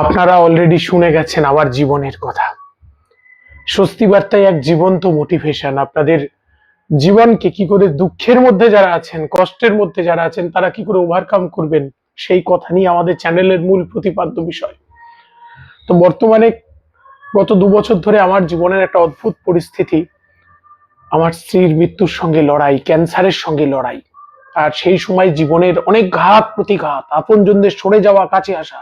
আপনারা অলরেডি শুনে গেছেন আমার জীবনের কথা। স্বস্তি বার্তায় এক জীবন্ত মোটিভেশন আপনাদের জীবনকে কি করে দুঃখের মধ্যে যারা আছেন, কষ্টের মধ্যে যারা আছেন, তারা কি করে ওভারকাম করবেন? সেই কথা নিয়ে আমাদের চ্যানেলের মূল প্রতিপাদ্য বিষয়। তো বর্তমানে গত দু বছর ধরে আমার জীবনের একটা অদ্ভুত পরিস্থিতি। আমার স্ত্রীর মৃত্যুর সঙ্গে লড়াই, ক্যান্সারের সঙ্গে লড়াই। আর সেই সময় জীবনের অনেক ঘাত, প্রতিঘাত, আপনজনদের সরে যাওয়া, কাছে আসা।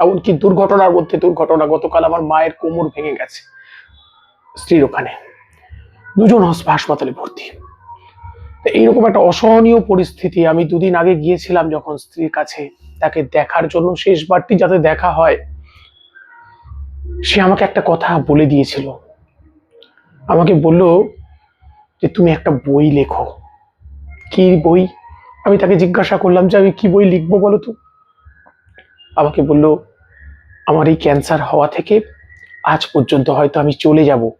এমনকি দুর্ঘটনার মধ্যে দুর্ঘটনা, গতকাল আমার মায়ের কোমর ভেঙে গেছে স্ত্রীর ওখানে। দুজন হস- হাসপাতালে ভর্তি। এইরকম একটা অসহনীয় পরিস্থিতি। আমি দুদিন আগে গিয়েছিলাম যখন স্ত্রীর কাছে তাকে দেখার জন্য, শেষবারটি যাতে দেখা হয়, সে আমাকে একটা কথা বলে দিয়েছিল। আমাকে বলল যে, তুমি একটা বই লেখো। কি বই? আমি তাকে জিজ্ঞাসা করলাম যে, আমি কি বই লিখব বলো তো? আমাকে বলল আমার এই ক্যান্সার হওয়া থেকে আজ পর্যন্ত হয়তো আমি চলে যাব।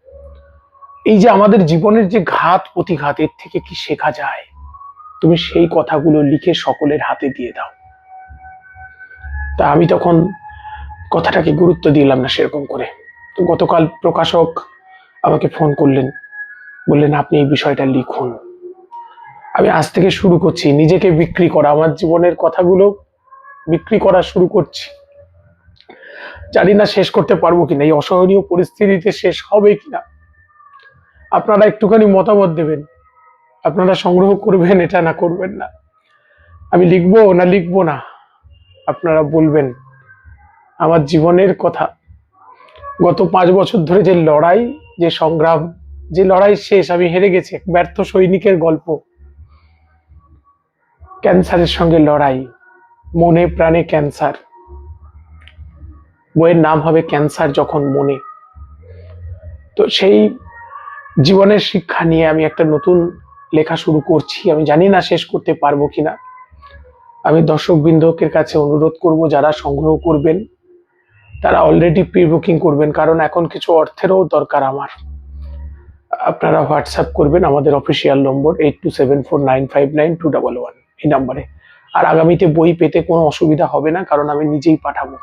এই যে আমাদের জীবনের যে ঘাত প্রতিঘাত, এর থেকে কি শেখা যায়? তুমি সেই কথাগুলো লিখে সকলের হাতে দিয়ে দাও। তা আমি তখন কথাটাকে গুরুত্ব দিলাম না সেরকম করে। তো গতকাল প্রকাশক আমাকে ফোন করলেন, বললেন, আপনি এই বিষয়টা লিখুন। আমি আজ থেকে শুরু করছি। নিজেকে বিক্রি করা, আমার জীবনের কথাগুলো বিক্রি করা শুরু করছি। জানি না শেষ করতে পারব কিনা, এই অসহনীয় পরিস্থিতিতে শেষ হবে কিনা। আপনারা একটুখানি মতামত দেবেন। আপনারা সংগ্রহ করবেন, এটা না করবেন না। আমি লিখব না লিখব না, আপনারা বলবেন। আমার জীবনের কথা। গত পাঁচ বছর ধরে যে লড়াই, যে সংগ্রাম, যে লড়াই শেষ, আমি হেরে গেছি। এক ব্যর্থ সৈনিকের গল্প। ক্যান্সারের সঙ্গে লড়াই। মনে প্রাণে ক্যান্সার। বইয়ের নাম হবে ক্যান্সার যখন মনে। তো সেই জীবনের শিক্ষা নিয়ে আমি একটা নতুন লেখা শুরু করছি। আমি জানি না শেষ করতে পারব কিনা। আমি দর্শক বিন্দুকের কাছে অনুরোধ করব, যারা সংগ্রহ করবেন, তারা অলরেডি প্রি বুকিং করবেন, কারণ এখন কিছু অর্থেরও দরকার আমার। আপনারা হোয়াটসঅ্যাপ করবেন, আমাদের official number eight two seven four nine five nine two double one এই নাম্বারে। আর আগামীতে বই পেতে কোনো অসুবিধা হবে না, কারণ আমি নিজেই পাঠাবো।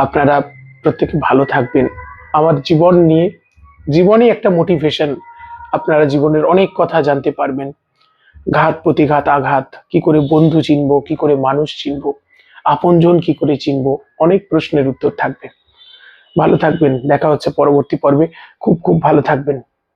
আপনারা প্রত্যেকে ভালো থাকবেন। আমার জীবন নিয়ে, জীবনই একটা মোটিভেশন আপনারা জীবনের অনেক কথা জানতে পারবেন। ঘাত, প্রতিঘাত, আঘাত, কি করে বন্ধু চিনব, কি করে মানুষ চিনব, আপনজন কি করে চিনব, অনেক প্রশ্নের উত্তর থাকবে। ভালো থাকবেন, দেখা হচ্ছে পরবর্তী পর্বে। খুব খুব ভালো থাকবেন।